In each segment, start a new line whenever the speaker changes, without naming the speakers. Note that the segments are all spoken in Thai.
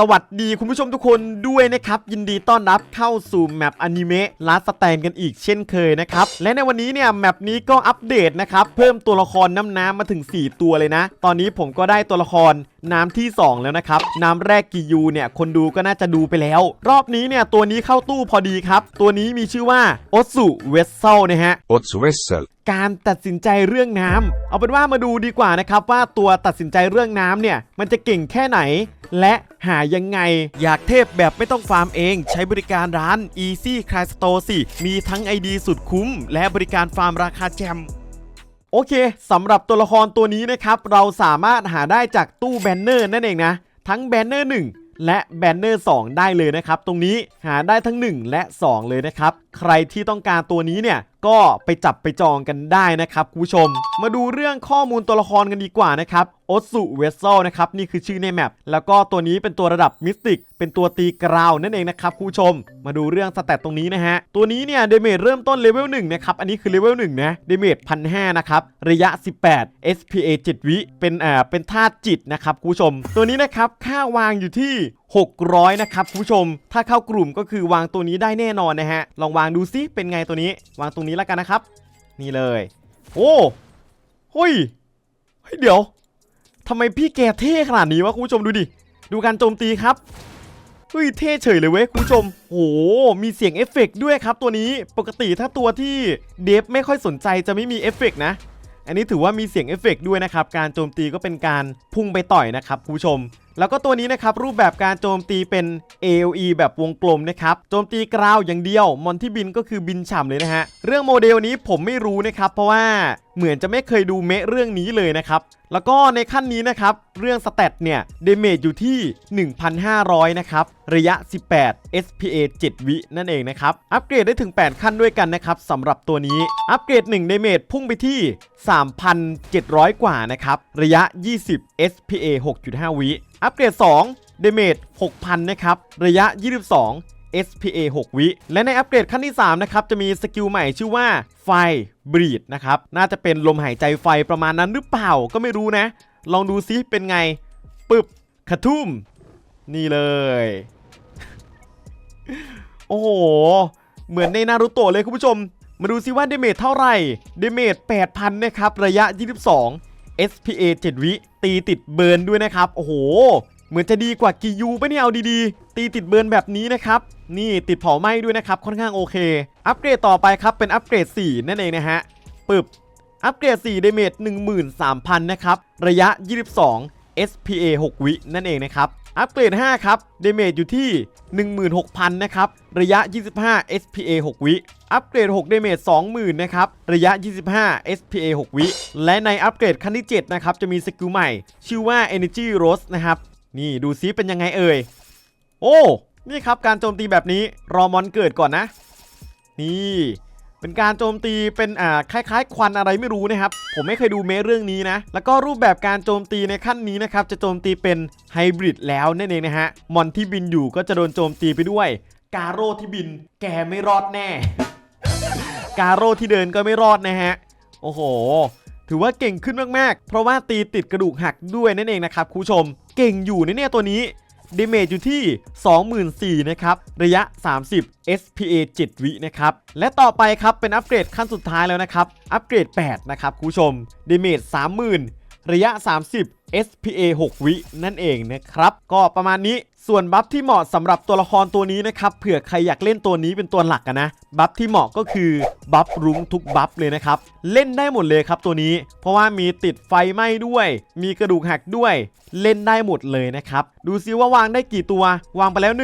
สวัสดีคุณผู้ชมทุกคนด้วยนะครับ ยินดีต้อนรับเข้าสู่แมปอนิเมะลาสแตนกันอีกเช่นเคยนะครับ และในวันนี้เนี่ยแมปนี้ก็อัปเดตนะครับ เพิ่มตัวละครน้ำน้ำมาถึง 4 ตัวเลยนะ ตอนนี้ผมก็ได้ตัวละคร น้ำที่ 2 แล้วนะครับ น้ำแรกกิยูเนี่ยคนดูก็น่าจะดูไปแล้ว รอบนี้เนี่ยตัวนี้เข้าตู้พอดีครับ ตัวนี้มีชื่อว่าโอสุเวสเซลนะฮะ
Ots Vessel.
การตัดสินใจเรื่องน้ำเอาเป็นว่ามาดูดีกว่านะครับว่าตัวตัดสินใจเรื่องน้ำเนี่ยมันจะเก่งแค่ไหน และหายังไง อยากเทพแบบไม่ต้องฟาร์มเอง ใช้บริการร้าน Easy Cry Store สิมีทั้ง ID สุดคุ้ม และบริการฟาร์มราคาแจม โอเคสำหรับตัวละครตัวนี้นะครับเราสามารถหาได้จากตู้แบนเนอร์นั่นเองนะ ทั้งแบนเนอร์1และแบนเนอร์ 2 ได้เลยนะครับ ตรงนี้หาได้ทั้ง 1 และ 2 เลยนะครับ ใครที่ต้องการตัวนี้เนี่ย ก็ไปจับไปจองกันได้นะครับคุณผู้ชม มาดูเรื่องข้อมูลตัวละครกันดีกว่านะครับ โอสุเวสเซนะครับนี่คือชื่อในแมปแล้วก็ตัวนี้เป็นตัวระดับมิสติกเป็นตัวตีกราวนั่นเองนะครับคุณผู้ชม มาดูเรื่องสแตตตรงนี้นะฮะ ตัวนี้เนี่ยเดเมจเริ่มต้นเลเวล1นะครับ อันนี้คือเลเวล1นะเดเมจพันห้านะครับ ระยะ 18 SPA 7 วิ เป็นอ่าเป็นธาตุจิตนะครับคุณผู้ชม ตัวนี้นะครับค่าวางอยู่ที่ 600 นะครับคุณผู้ชม ถ้าเข้ากลุ่มก็คือวางตัวนี้ได้แน่นอนนะฮะ ลองวางดูซิเป็นไงตัวนี้ วางตรงนี้แล้วกันนะครับ นี่เลย โอ้เฮ้ยเฮ้ยเดี๋ยว ทำไมพี่แกเท่ขนาดนี้วะคุณผู้ชมดูดิ ดูการโจมตีครับเฮ้ยเท่เฉยเลยเว้ยคุณผู้ชม โอ้โหมีเสียงเอฟเฟกด้วยครับตัวนี้ ปกติถ้าตัวที่เดฟไม่ค่อยสนใจจะไม่มีเอฟเฟกนะ อันนี้ถือว่ามีเสียงเอฟเฟกด้วยนะครับ การโจมตีก็เป็นการพุ่งไปต่อยนะครับคุณผู้ชม แล้วก็ตัวนี้นะครับรูปแบบการโจมตีเป็น AOE แบบวงกลมนะครับโจมตีกราวอย่างเดียวมอนที่บินก็คือบินฉ่ำเลยนะฮะเรื่องโมเดลนี้ผมไม่รู้นะครับเพราะว่าเหมือนจะไม่เคยดูเมะเรื่องนี้เลยนะครับ แล้วก็ในขั้นนี้นะครับ เรื่องสเตตเนี่ยเดเมจอยู่ที่ 1,500 นะครับ ระยะ 18 SPA 7 วินั่นเองนะครับ อัปเกรดได้ถึง 8 ขั้นด้วยกันนะครับสำหรับตัวนี้ อัปเกรด1เดเมจพุ่งไปที่ 3,700 กว่านะครับ ระยะ 20 SPA 6.5 วิ อัปเกรด2เดเมจ6,000 นะครับ ระยะ 22 SPA 6 วิ และในอัปเกรดขั้นที่ 3 นะครับ จะมีสกิลใหม่ชื่อว่าไฟบรีดนะครับ น่าจะเป็นลมหายใจไฟประมาณนั้นหรือเปล่าก็ไม่รู้นะ ลองดูซิเป็นไง ปึบขะทุ่ม นี่เลย โอ้โห เหมือนในนารูโตะเลยคุณผู้ชม มาดูซิว่าเดเมจเท่าไหร่ เดเมจ8,000 นะครับ ระยะ 22 SPA 7 วิตีติดเบิร์นด้วยนะครับ โอ้โห เหมือนจะดีกว่ากิยูปะเนี่ยเอาดีๆ ตีติดเบิร์นแบบนี้นะครับ นี่ติดเผาไหม้ด้วยนะครับ ค่อนข้างโอเค อัปเกรดต่อไปครับ เป็นอัปเกรด 4 นั่นเองนะฮะปึบ อัปเกรด 4 เดเมจ13,000 นะครับ ระยะ 22 SPA 6 วินั่นเองนะครับ อัปเกรด 5 ครับเดเมจอยู่ที่ 16,000 นะครับ ระยะ 25 SPA 6 วิ อัปเกรด 6 เดเมจ 20,000 นะครับ ระยะ 25 SPA 6 วิ และในอัปเกรดขั้นที่ 7 นะครับ จะมีสกิลใหม่ ชื่อว่า Energy Rose นะครับ นี่ดูซิเป็นยังไงเอ่ย โอ้ นี่ครับการโจมตีแบบนี้ รอมอนเกิดก่อนนะ นี่ เป็นการโจมตีเป็นอ่าคล้ายๆ ควันอะไรไม่รู้นะครับ ผมไม่เคยดูเมะเรื่องนี้นะ แล้วก็รูปแบบการโจมตีในขั้นนี้นะครับ จะโจมตีเป็นไฮบริดแล้วนั่นเองนะฮะ มอนที่บินอยู่ก็จะโดนโจมตีไปด้วย กาโร่ที่บิน แกไม่รอดแน่ กาโร่ที่เดินก็ไม่รอดนะฮะ โอ้โห ถือว่าเก่งขึ้นมากๆ เพราะว่าตีติดกระดูกหักด้วยนั่นเองนะครับคุณผู้ชม เก่งอยู่นเนี่ยตัวนี้ ดเมจอยู่ที่ 24,000นะครับระยะ 30 SPA 7 วินะครับและต่อไปครับเป็นอัปเกรดขั้นสุดท้ายแล้วนะครับอัปเกรด 8 นะครับคุณผู้ชมเดเมจ30,000 ระยะ 30 SPA 6 วินั่นเองนะครับ ก็ประมาณนี้ส่วนบัฟที่เหมาะสำหรับตัวละครตัวนี้นะครับเผื่อใครอยากเล่นตัวนี้เป็นตัวหลักกันนะบัฟที่เหมาะก็คือบัฟรุ้งทุกบัฟเลยนะครับ เล่นได้หมดเลยครับตัวนี้ เพราะว่ามีติดไฟไหม้ด้วย มีกระดูกหักด้วย เล่นได้หมดเลยนะครับ ดูซิว่าวางได้กี่ตัว วางไปแล้ว 1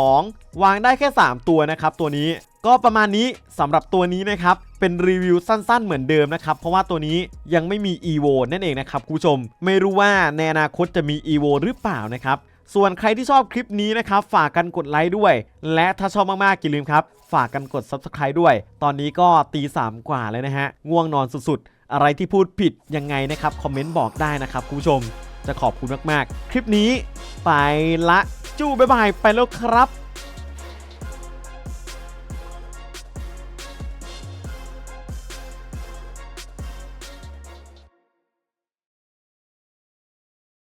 2 วางได้แค่ 3 ตัวนะครับตัวนี้ก็ประมาณนี้สำหรับตัวนี้นะครับ เป็นรีวิวสั้นๆเหมือนเดิมนะครับ เพราะว่าตัวนี้ยังไม่มี EVO นั่นเองนะครับคุณผู้ชม ไม่รู้ว่าในอนาคตจะมี EVO หรือเปล่านะครับ ส่วนใครที่ชอบคลิปนี้นะครับ ฝากกันกดไลค์ด้วย และถ้าชอบมากๆอย่าลืมครับ ฝากกันกด Subscribe ด้วย ตอนนี้ก็ตีสามกว่าแล้วนะฮะง่วงนอนสุดๆ อะไรที่พูดผิดยังไงนะครับคอมเมนต์บอกได้นะครับคุณผู้ชม จะขอบคุณมากๆ คลิปนี้ไปละจู้บ๊ายบายไปแล้วครับ